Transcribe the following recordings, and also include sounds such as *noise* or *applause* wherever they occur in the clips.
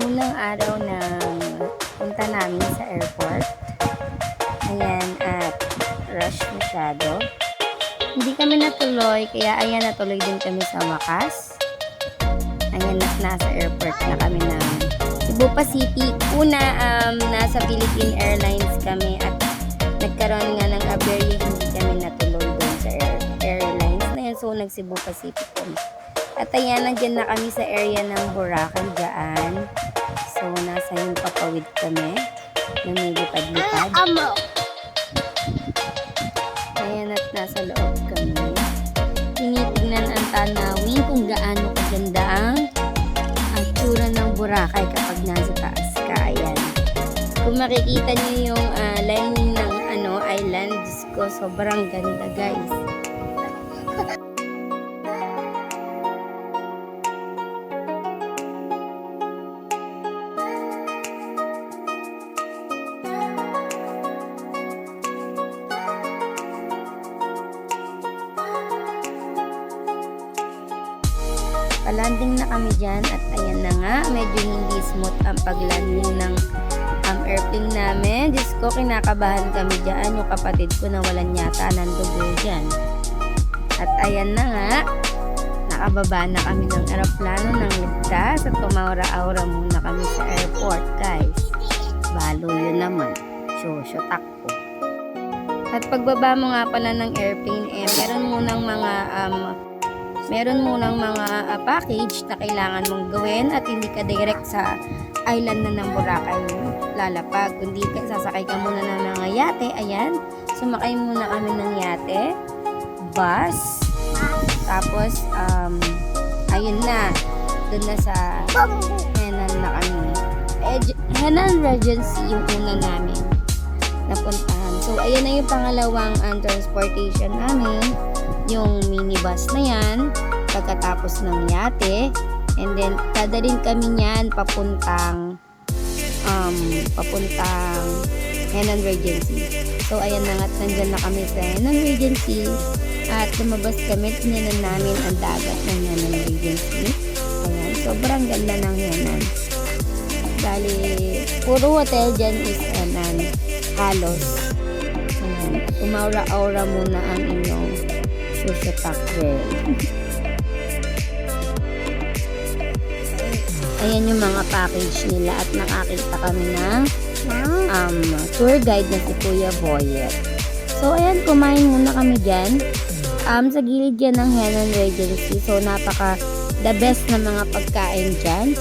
unang araw ng punta namin sa airport. Ayan, at rush masyado. Hindi kami natuloy, kaya ayan, natuloy din kami sa wakas. Ayan, nasa airport na kami ng Cebu Pacific. Una, um, nasa Philippine Airlines kami at nagkaroon nga ng aberya, hindi kami natuloy doon sa air, airlines na yun. So, nag-Cebu Pacific kami. At ayan, nandyan na kami sa area ng Boracay dyan. So, nasa yung papawid kami. Lumilipad-lipad. Amo. Ayan at nasa loob kami. Tinitignan ang tanawin kung gaano kaganda ang ang tsura ng Boracay kapag nasa taas ka. Ayan. Kung makikita niyo yung ah, lining ng ano, island, Diyos ko, sobrang ganda guys. Palanding na kami dyan at ayan na nga, medyo hindi smooth ang paglanding ng um, airplane namin. Diyos ko, kinakabahan kami dyan. Yung kapatid ko na walang yata ng dugo dyan. At ayan na nga, nakababa na kami ng aeroplano ng ligtas at tumaura-aura muna kami sa airport, guys. Balo yun naman. Shosho takbo. At pagbaba mo nga pala ng airplane, eh, meron munang mga um, meron munang mga ah, package na kailangan mong gawin at hindi ka direct sa island na ng Boracay lalapag. Kundi ka, sasakay ka muna ng mga yate. Ayan, sumakay muna kami ng yate, bus, tapos, um, ayun na, doon na sa Henan na kami. Henan Regency yung una namin napuntahan. So, ayan na yung pangalawang um, transportation namin yung minibus na yan pagkatapos ng yate and then dadalhin kami niyan papuntang um, papuntang Henan Regency. So ayan na nga nandyan na kami sa Henan Regency at lumabas kami tinanan namin ang dagat ng Henan Regency. Ayan sobrang ganda ng Henan. Bali puro hotel dyan is Henan halos. Ayan umaura-aura muna ang inyong susutak girl. Ayan yung mga package nila at nakakita kami ng um, tour guide na si Kuya Boyet. So, ayan, kumain muna kami dyan. Um, sa gilid yan ng Henan Regency. So, napaka the best na mga pagkain dyan.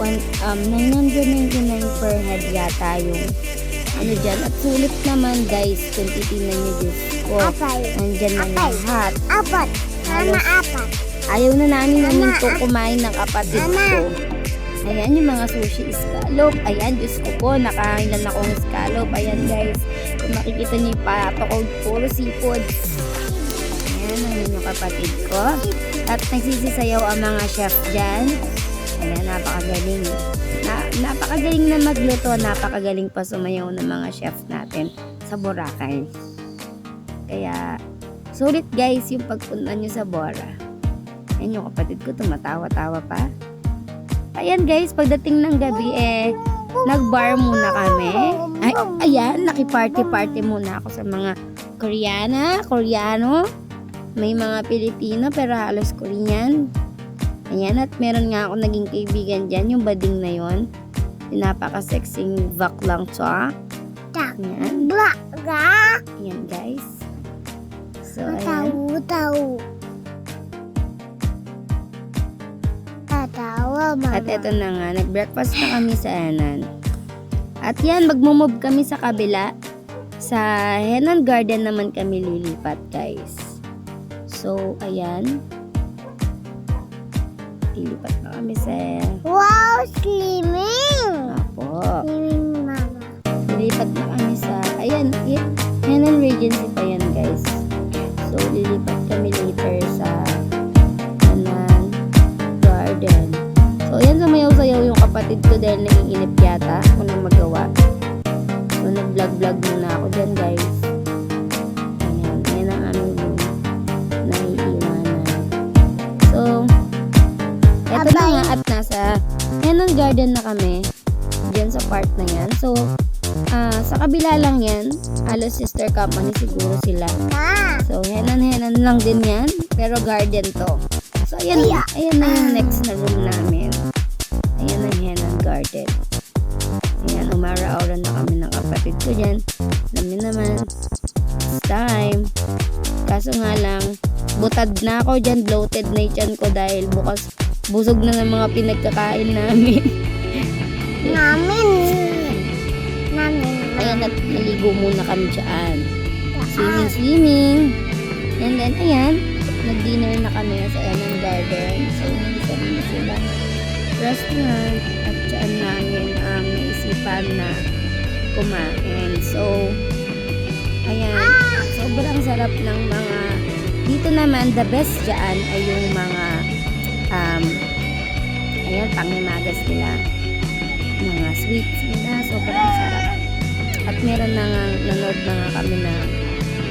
One, um, 999 per head yata yung ano dyan. At sulit naman guys, kung titignan nyo Diyos ko. Apay. Nandyan na Apay. lahat. Apat. Mama, apat. Ayaw na namin Mama, naminto ah. kumain ng kapatid Mama. ko. Ayan yung mga sushi scallop. Ayan, Diyos ko po, nakain lang akong scallop. Ayan guys, kung makikita niyo yung pato ko, puro seafood. Ayan, ayan yung kapatid ko. At nagsisisayaw ang mga chef dyan. Ayan, napakagaling. Na, napakagaling na magluto, napakagaling pa sumayaw ng mga chef natin sa Boracay. Kaya, sulit guys yung pagpunta nyo sa Bora. Ayan yung kapatid ko, tumatawa-tawa pa. Ayan guys, pagdating ng gabi eh, nag-bar muna kami. Ay, ayan, naki-party-party muna ako sa mga Koreana, Koreano. May mga Pilipino pero halos Korean. Ayan, at meron nga ako naging kaibigan dyan, yung bading na yon. Pinapaka-sexing vak lang siya. Tak. Ayan, ayan guys. So, ayan. Tahu. Tatawa, mama. At eto na nga, nag-breakfast na kami sa Henan. At yan, magmumove kami sa kabila. Sa Henan Garden naman kami lilipat, guys. So, ayan. Kami sa... Wow, slimming. Apo. Slimming, mama. Lilipat na kami sa... Ayan, y- Henan Regency pa yan, guys. So, lilipat kami later sa Henan Garden. So, ayan, sumayaw-sayaw yung kapatid ko dahil naiinip yata. Ako na magawa. So, nag-vlog-vlog muna ako dyan, guys. Nasa Henan Garden na kami. Diyan sa part na yan. So, ah, sa kabila lang yan. Halos sister company siguro sila. So, henan-henan lang din yan. Pero garden to. So, ayan, ayan na yung next na room namin. Ayan ang henan garden. Ayan, umara-aura na kami ng kapatid ko dyan. Alam naman, it's time. Kaso nga lang, butad na ako dyan, bloated na yung ko dahil bukas busog na ng mga pinagkakain namin. *laughs* Namin. Namin. Ayan, nat naligo muna kami dyan. Swimming, Ah. swimming. And then, ayan, nag-dinner na kami sa Ellen Garden. So, minsan na sila restaurant at dyan namin ang naisipan na kumain. So, ayan, sobrang sarap ng mga, dito naman, the best dyan ay yung mga, um, ayan, pangimagas nila. Mga sweets nila, sobrang sarap. At meron na nga, nanood na nga kami na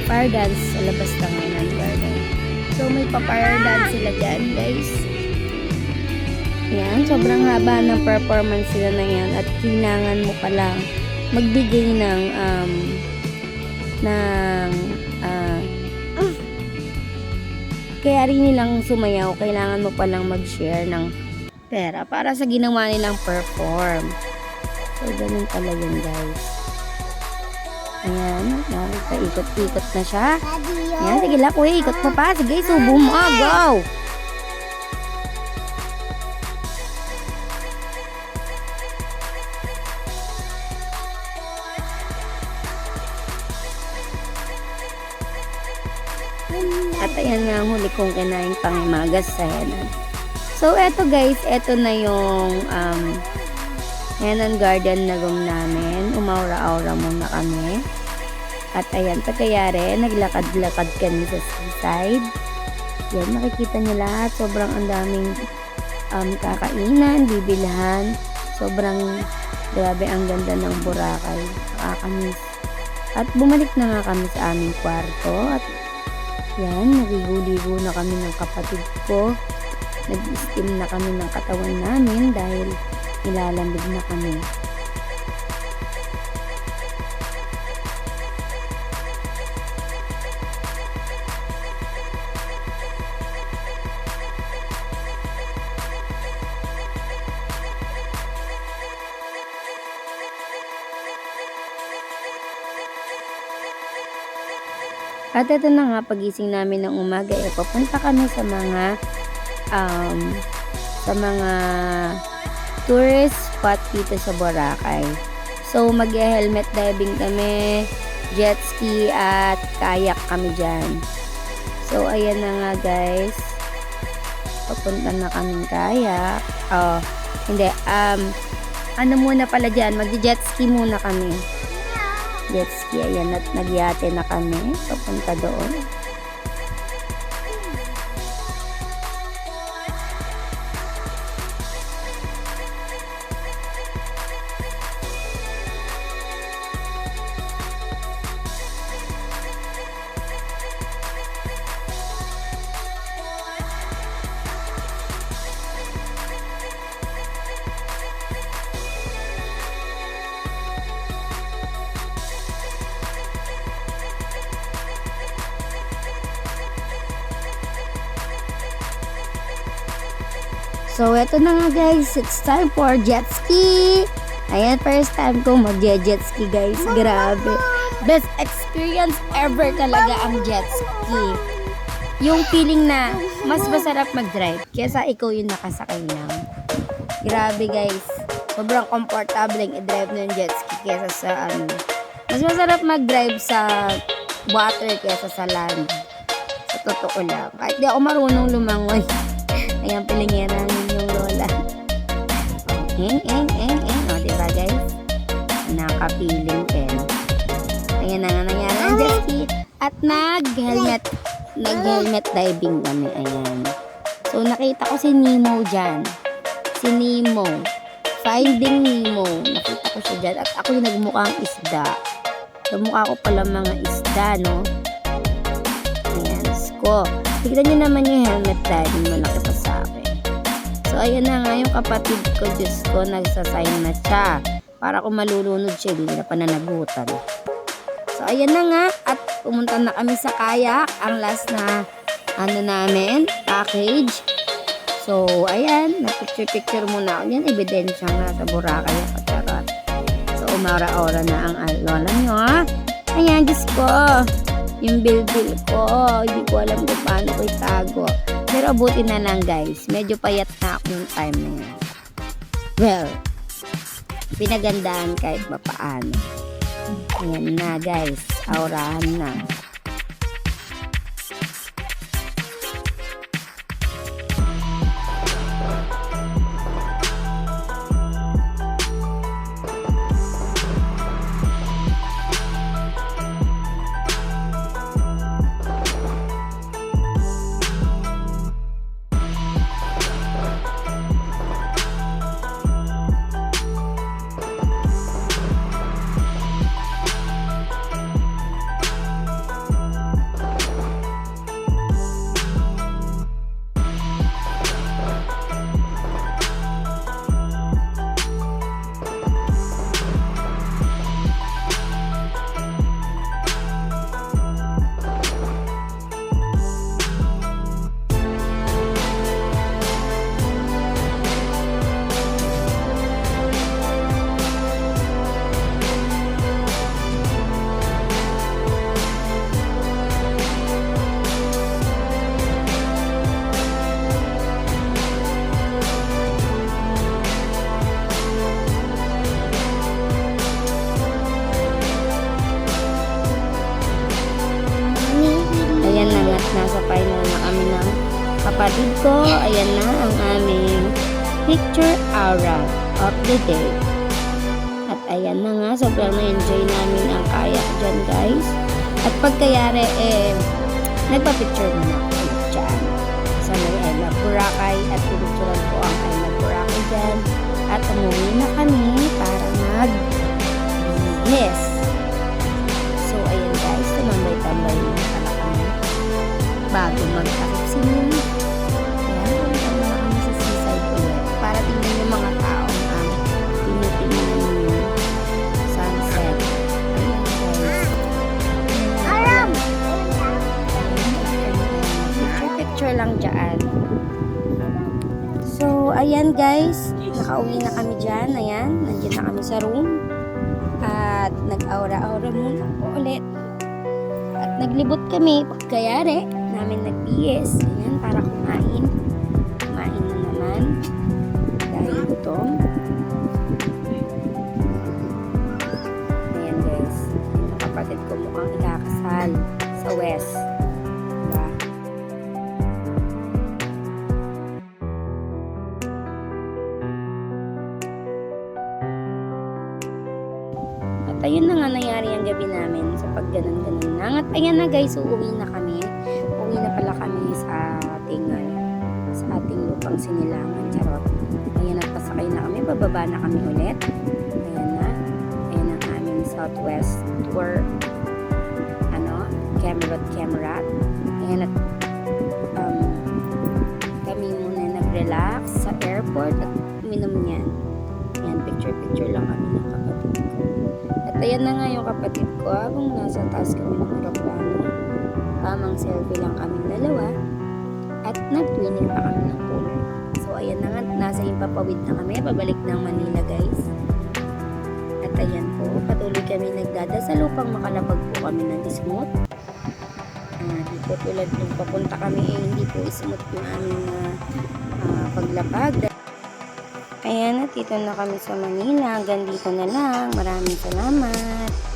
fire dance sa labas ng Henan Garden. So, may pa-fire dance sila dyan, guys. Yan, sobrang haba ng performance sila na yan at kailangan mo palang magbigay ng um, ng ah, kaya rin nilang sumayaw, kailangan mo palang mag-share ng pera para sa ginawa nilang perform. So, ganun pala yun, guys. Ayan, nakikita-ikot-ikot na siya. Ayan, sige lang, kuya, ikot mo pa. Sige, subo mo, ah, go! Kong kinain pangimagas sa Henan. So, eto guys, eto na yung um, Henan Garden na room namin. Umaura-aura muna kami. At ayan, pagkayari, naglakad-lakad kami sa seaside. Yan, makikita niyo lahat. Sobrang ang daming um, kakainan, bibilhan. Sobrang grabe ang ganda ng Boracay. Nakakamiss. At bumalik na nga kami sa aming kwarto. At yan, nagigo-ligo na kami ng kapatid ko. Nag-steam na kami ng katawan namin dahil nilalamig na kami. At ito na nga, pagising namin ng umaga, eh, papunta kami sa mga, um, sa mga tourist spot dito sa Boracay. So, mag-helmet diving kami, jet ski, at kayak kami dyan. So, ayan na nga guys. Papunta na kaming kayak. Oh, hindi, um, ano muna pala dyan, mag-jet ski muna kami jet ski. Ayan, at nagyate na kami. Papunta doon. So, eto na nga guys. It's time for jet ski. Ayan, first time ko mag-jet ski guys. Grabe. Best experience ever talaga ang jet ski. Yung feeling na mas masarap mag-drive kesa ikaw yung nakasakay lang. Grabe guys. Sobrang comfortable ang i-drive ng jet ski kesa sa ano. Mas masarap mag-drive sa water kesa sa land. Sa totoo lang. Kahit di ako marunong lumangoy. *laughs* Ayan, pilingiran yung. Eng, eng, eng, eng. O, diba guys? Nakapiling ken. Ayan na nga nangyari ang jet. At nag-helmet, nag-helmet diving kami. Ayan. So, nakita ko si Nemo dyan. Si Nemo. Finding Nemo. Nakita ko siya dyan. At ako yung nagmukhang isda. So, mukha ko pala mga isda, no? Ayan, sko. Tignan nyo naman yung helmet diving malaki pa. So, ayan na nga yung kapatid ko, Diyos ko, nagsasayang na siya. Para kung malulunod siya, hindi na pananagutan. So, ayan na nga. At pumunta na kami sa kayak. Ang last na, ano namin, package. So, ayan. Nag-picture-picture muna ako. Yan, ebidensya nga sa Boracay. Charot. So, umara-ora na ang lola nyo? Ayan, Diyos ko. Yung bill-bill ko. Hindi ko alam kung paano ko itago. Pero buti na lang, guys. Medyo payat na ako yung time na yan. Well, pinagandaan kahit mapaano. Ayan na, guys. Aurahan na. Kapatid ko. Ayan na ang aming picture aura of the day. At ayan na nga, sobrang na-enjoy namin ang kayak dyan guys. At pagkayari eh, nagpa-picture muna ako dyan. Sa may Love Boracay at pinicturean ko ang Love Boracay dyan. At umuwi na kami para mag-bihis. So, ayan guys, tumambay-tambay na pala kami bago mag-takip sinin. Ayan, guys. Nakauwi na kami dyan. Ayan, nandiyan na kami sa room. At nag-aura-aura muna po ulit. At naglibot kami pagkayari namin nag-BS. Ayan, para kumain. Kumain na naman. Dahil gutom. Ayan guys. Yung kapatid ko mukhang ikakasal sa West. Sa pagganon-ganon lang. At ayan na guys, uuwi na kami. Uuwi na pala kami sa ating, ano, sa ating lupang sinilangan. Charot. Ayan at pasakay na kami. Bababa na kami ulit. Ayan na. Ayan ang aming Southwest tour. Ano? Camerot Camerat. Ayan at um, kami muna nag-relax sa airport at uminom niyan. Ayan, picture-picture lang kami ng. At ayan na nga yung kapatid ko habang nasa taas kami ng aeroplano. Tamang selfie lang kaming dalawa. At nag-twinning pa kami ng cooler. So ayan na nga, nasa Impapawid na kami. Pabalik ng Manila guys. At ayan po, patuloy kami nagdadasal upang makalapag po kami ng smooth. Ah, di po tulad nung papunta kami, eh, hindi po smooth yung aming ah, ah, paglapag. Ayan, at dito na kami sa Manila. Hanggang dito na lang. Maraming salamat.